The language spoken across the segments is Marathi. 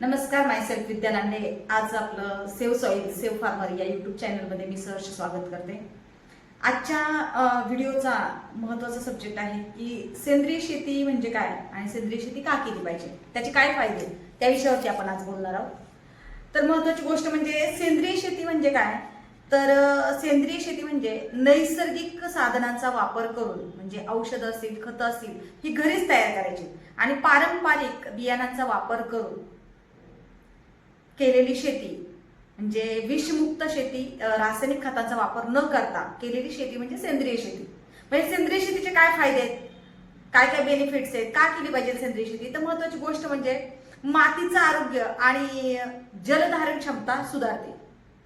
नमस्कार माय सेल्फ विद्या लांडे आज आपलं सेव सॉईल सेव फार्मर या युट्यूब चॅनलमध्ये मी सहर्ष स्वागत करते. आजच्या व्हिडिओचा महत्त्वाचा सब्जेक्ट आहे की सेंद्रिय शेती म्हणजे काय आणि सेंद्रिय शेती का केली पाहिजे? त्याचे काय फायदे? त्या विषयावरती आपण आज बोलणार आहोत. तर महत्त्वाची गोष्ट म्हणजे सेंद्रिय शेती म्हणजे काय? तर सेंद्रिय शेती म्हणजे नैसर्गिक साधनांचा वापर करून म्हणजे औषध असतील खतं असतील ही घरीच तयार करायची. आणि पारंपरिक बियाणांचा वापर करून केलेली शेती म्हणजे विषमुक्त शेती रासायनिक खतांचा वापर न करता केलेली शेती म्हणजे सेंद्रिय शेती. म्हणजे सेंद्रिय शेतीचे काय फायदे आहेत? काय काय बेनिफिट्स आहेत? का केली पाहिजे सेंद्रिय शेती? तर महत्वाची गोष्ट म्हणजे मातीचं आरोग्य आणि जलधारण क्षमता सुधारते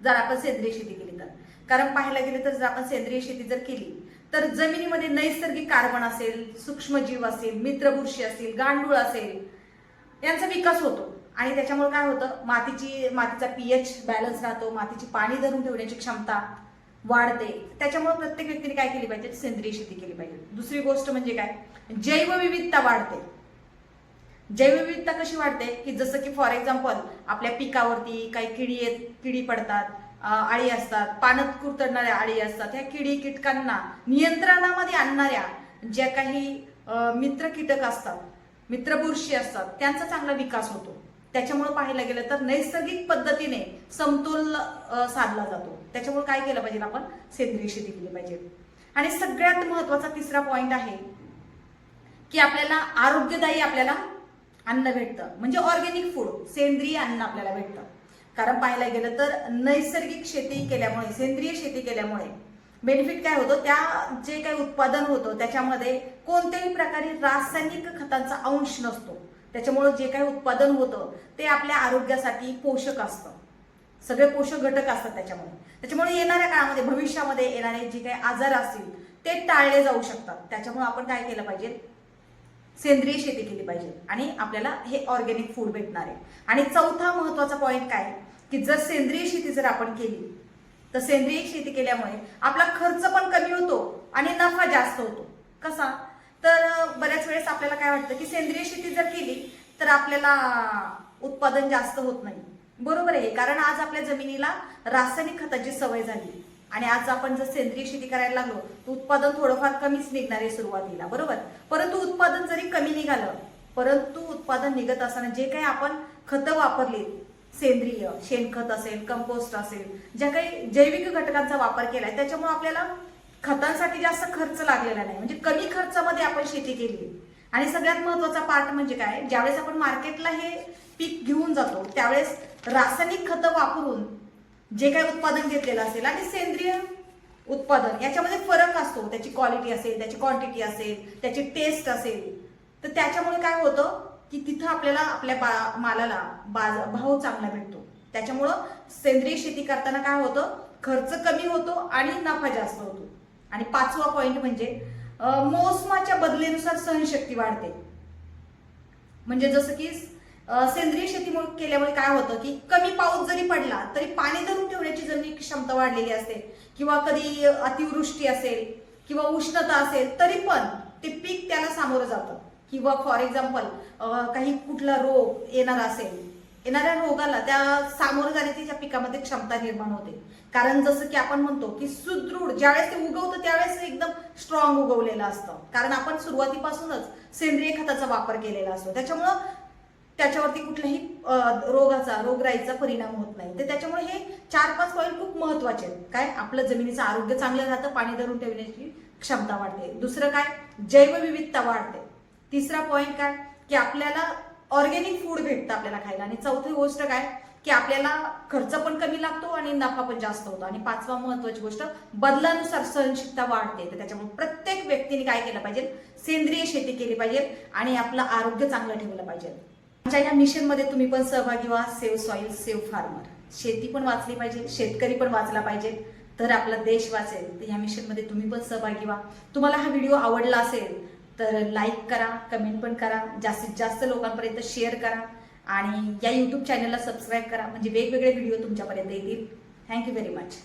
जर आपण सेंद्रिय शेती केली तर. कारण पाहायला गेलं तर जर आपण सेंद्रिय शेती जर केली तर जमिनीमध्ये नैसर्गिक कार्बन असेल सूक्ष्मजीव असेल मित्रबुरशी असेल गांडूळ असेल यांचा विकास होतो. आणि त्याच्यामुळे काय होतं? मातीची मातीचा पीएच बॅलन्स राहतो मातीची पाणी धरून ठेवण्याची क्षमता वाढते. त्याच्यामुळे प्रत्येक व्यक्तीने काय केली पाहिजे? सेंद्रिय शेती केली पाहिजे. दुसरी गोष्ट म्हणजे काय? जैवविविधता वाढते. जैवविविधता कशी वाढते? की जसं की फॉर एक्झाम्पल आपल्या पिकावरती काही किडी येत किडी पडतात आळी असतात पाण्यात कुरतडणाऱ्या आळी असतात ह्या किडी कीटकांना नियंत्रणामध्ये आणणाऱ्या ज्या काही मित्र कीटक असतात मित्रपुरुषी असतात त्यांचा चांगला विकास होतो. त्याच्यामुळे पाहायला गेलं तर नैसर्गिक पद्धतीने समतोल साधला जातो. त्याच्यामुळे काय केलं पाहिजे आपण? सेंद्रिय शेती केली पाहिजे. आणि सगळ्यात महत्त्वाचा तिसरा पॉइंट आहे की आपल्याला आरोग्यदायी आपल्याला अन्न भेटतं. म्हणजे ऑर्गेनिक फूड सेंद्रिय अन्न आपल्याला भेटतं. कारण पाहायला गेलं तर नैसर्गिक शेती केल्यामुळे सेंद्रिय शेती केल्यामुळे बेनिफिट काय होतं? त्या जे काही उत्पादन होतं त्याच्यामध्ये कोणत्याही प्रकारे रासायनिक खतांचा अंश नसतो. त्याच्यामुळं जे काही उत्पादन होतं ते आपल्या आरोग्यासाठी पोषक असतं. सगळे पोषक घटक असतात त्याच्यामुळे त्याच्यामुळे येणाऱ्या काळामध्ये भविष्यामध्ये येणारे जे काही आजार असतील ते टाळले जाऊ शकतात. त्याच्यामुळे आपण काय केलं पाहिजे? सेंद्रिय शेती केली पाहिजे. आणि आपल्याला हे ऑर्गॅनिक फूड भेटणार आहे. आणि चौथा महत्त्वाचा पॉईंट काय की जर सेंद्रिय शेती जर आपण केली तर सेंद्रिय शेती केल्यामुळे आपला खर्च पण कमी होतो आणि नफा जास्त होतो. कसा? तर बऱ्याच वेळेस आपल्याला काय वाटतं की सेंद्रिय शेती जर केली तर आपल्याला उत्पादन जास्त होत नाही. बरोबर आहे. कारण आज आपल्या जमिनीला रासायनिक खताची सवय झाली. आणि आज आपण जर सेंद्रिय शेती करायला लागलो तर उत्पादन थोडंफार कमीच निघणार आहे सुरुवातीला. बरोबर? परंतु उत्पादन जरी कमी निघालं परंतु उत्पादन निघत असताना जे काही आपण खतं वापरली सेंद्रिय शेणखत असेल कंपोस्ट असेल ज्या काही जैविक घटकांचा वापर केलाय त्याच्यामुळे आपल्याला खतांसाठी जास्त खर्च लागलेला नाही. म्हणजे कमी खर्चामध्ये आपण शेती केली. आणि सगळ्यात महत्त्वाचा पार्ट म्हणजे काय? ज्यावेळेस आपण मार्केटला हे पीक घेऊन जातो त्यावेळेस रासायनिक खतं वापरून जे काही उत्पादन घेतलेलं असेल आणि सेंद्रिय उत्पादन याच्यामध्ये फरक असतो. त्याची क्वालिटी असेल त्याची क्वांटिटी असेल त्याची टेस्ट असेल. तर त्याच्यामुळे काय होतं? की तिथं आपल्याला आपल्या बा मालाला बाज भाव चांगला भेटतो. त्याच्यामुळं सेंद्रिय शेती करताना काय होतं? खर्च कमी होतो आणि नफा जास्त होतो. आणि पाचवा पॉइंट म्हणजे मोसमाच्या बदलेनुसार सहनशक्ती वाढते. म्हणजे जसं की सेंद्रिय शेती केल्यामुळे काय होतं की कमी पाऊस जरी पडला तरी पाणी धरून ठेवण्याची जमिनी क्षमता वाढलेली असते. किंवा कधी अतिवृष्टी असेल किंवा उष्णता असेल तरी पण ते पीक त्याला सामोरं जातं. किंवा फॉर एक्झाम्पल काही कुठला रोग येणार असेल येणाऱ्या रोगाला त्या सामोरं जाण्याची त्या पिकामध्ये क्षमता निर्माण होते. कारण जसं की आपण म्हणतो की सुदृढ ज्यावेळेस ते उगवतं त्यावेळेस एकदम स्ट्रॉंग उगवलेलं असतं. कारण आपण सुरुवातीपासूनच सेंद्रिय खताचा वापर केलेला असतो. त्याच्यामुळं त्याच्यावरती कुठल्याही रोगाचा रोगराईचा परिणाम होत नाही. तर त्याच्यामुळे हे चार पाच पॉईंट खूप महत्त्वाचे आहेत. काय? आपलं जमिनीचं आरोग्य चांगलं राहतं पाणी धरून ठेवण्याची क्षमता वाढते. दुसरं काय? जैवविविधता वाढते. तिसरा पॉईंट काय? की आपल्याला ऑर्गेनिक फूड भेटतं आपल्याला खायला. आणि चौथी गोष्ट काय? की आपल्याला खर्च पण कमी लागतो आणि नफा पण जास्त होतो. आणि पाचवा महत्वाची गोष्ट बदलानुसार सहनशीलता वाढते. तर त्याच्यामुळे प्रत्येक व्यक्तीने काय केलं पाहिजे? सेंद्रिय शेती केली पाहिजे आणि आपलं आरोग्य चांगलं ठेवलं पाहिजे. आमच्या या मिशनमध्ये तुम्ही पण सहभागी व्हा. Save soil save farmer. शेती पण वाचली पाहिजे. शेतकरी पण वाचला पाहिजे. तर आपला देश वाचेल. तर या मिशनमध्ये तुम्ही पण सहभागी व्हा. तुम्हाला हा व्हिडिओ आवडला असेल तर लाईक करा कमेंट पण करा जास्तीत जास्त लोकांपर्यंत शेअर करा आणि या यूट्यूब चॅनलला सबस्क्राईब करा. म्हणजे वेगवेगळे व्हिडिओ तुमच्यापर्यंत येतील. Thank you very much